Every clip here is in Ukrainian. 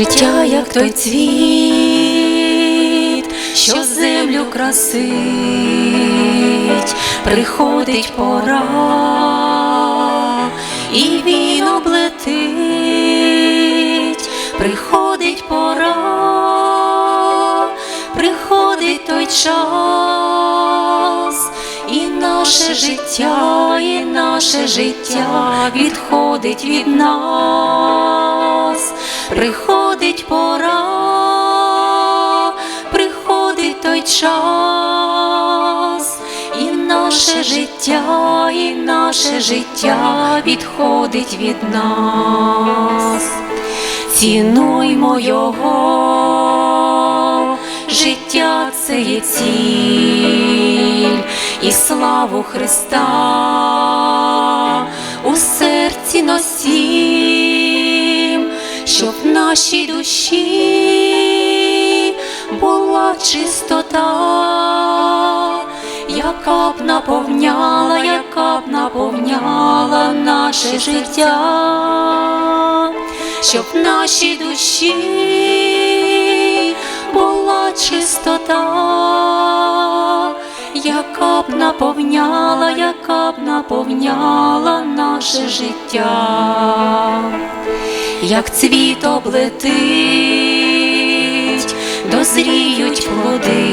Життя, як той цвіт, що землю красить, приходить пора, і він облетить, приходить пора, приходить той час, і наше життя, і наше життя відходить від нас, приходить час, і наше життя, і наше життя відходить від нас. Цінуймо його, життя це є ціль. І славу Христа у серці носім, щоб в нашій душі була чистота, яка б наповняла, яка б наповняла наше життя, щоб в нашій душі була чистота, яка б наповняла, яка б наповняла наше життя, як цвіт облетить, дозріють плоди,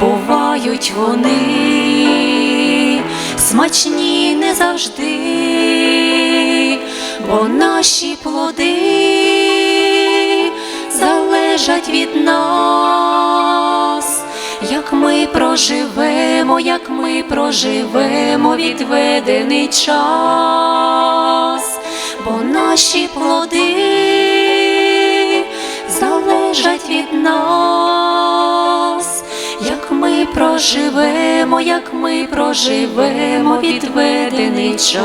бувають вони смачні не завжди, бо наші плоди залежать від нас, як ми проживемо, як ми проживемо відведений час, бо наші плоди від нас, як ми проживемо, як ми проживемо відведений час.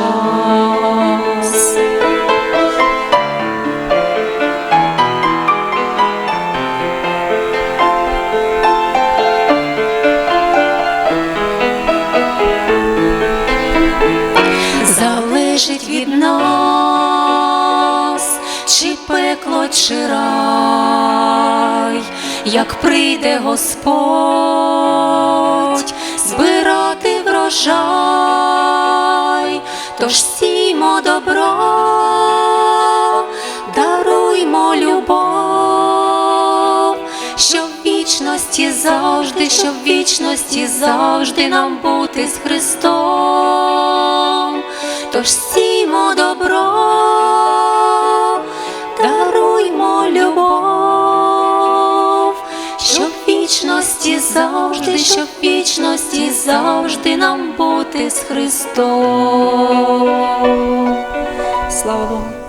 залежить від нас, чи пекло, чи рай, як прийде Господь збирати врожай, тож сімо добро, даруймо любов, що в вічності завжди, що вічності завжди нам бути з Христом. Тож завжди, щоб в вічності завжди нам бути з Христом. Слава Богу.